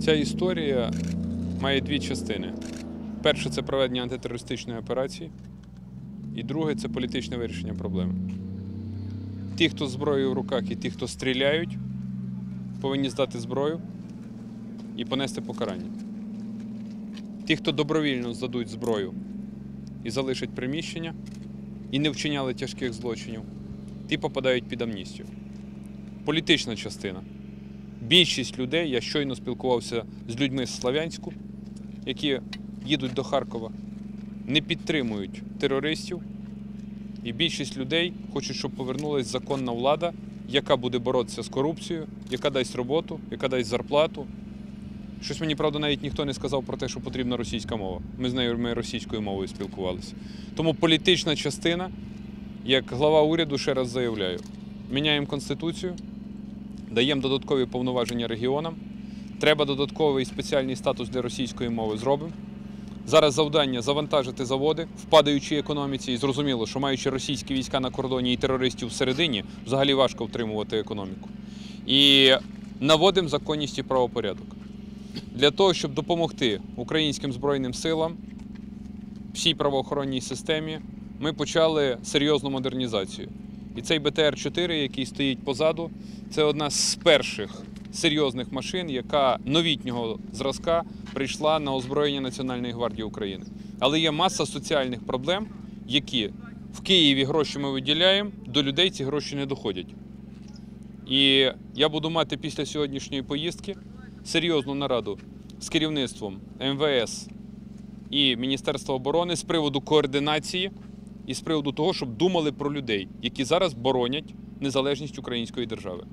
Ця історія має дві частини. Перше це проведення антитерористичної операції, і друге це політичне вирішення проблеми. Ті, хто зброєю в руках, і ті, хто стріляють, повинні здати зброю і понести покарання. Ті, хто добровільно здадуть зброю і залишать приміщення, і не вчиняли тяжких злочинів, ті попадають під амністію. Політична частина. Більшість людей, я щойно спілкувався з людьми з Славянську, які їдуть до Харкова, не підтримують терористів. І більшість людей хочуть, щоб повернулася законна влада, яка буде боротися з корупцією, яка дасть роботу, яка дасть зарплату. Щось мені, правда, навіть ніхто не сказав про те, що потрібна російська мова. Ми з нею ми російською мовою спілкувалися. Тому політична частина, як глава уряду, ще раз заявляю: міняємо конституцію, даємо додаткові повноваження регіонам. Треба додатковий спеціальний статус для російської мови зробимо. Зараз завдання завантажити заводи в падаючій економіці. І зрозуміло, що маючи російські війська на кордоні і терористів всередині, взагалі важко втримувати економіку. І наводимо законність і правопорядок. Для того, щоб допомогти українським збройним силам, всій правоохоронній системі, ми почали серйозну модернізацію. І цей БТР-4, який стоїть позаду, це одна з перших серйозних машин, яка новітнього зразка прийшла на озброєння Національної гвардії України. Але є маса соціальних проблем, які в Києві гроші ми виділяємо, до людей ці гроші не доходять. І я буду мати після сьогоднішньої поїздки серйозну нараду з керівництвом МВС і Міністерства оборони з приводу координації і з приводу того, щоб думали про людей, які зараз боронять незалежність української держави.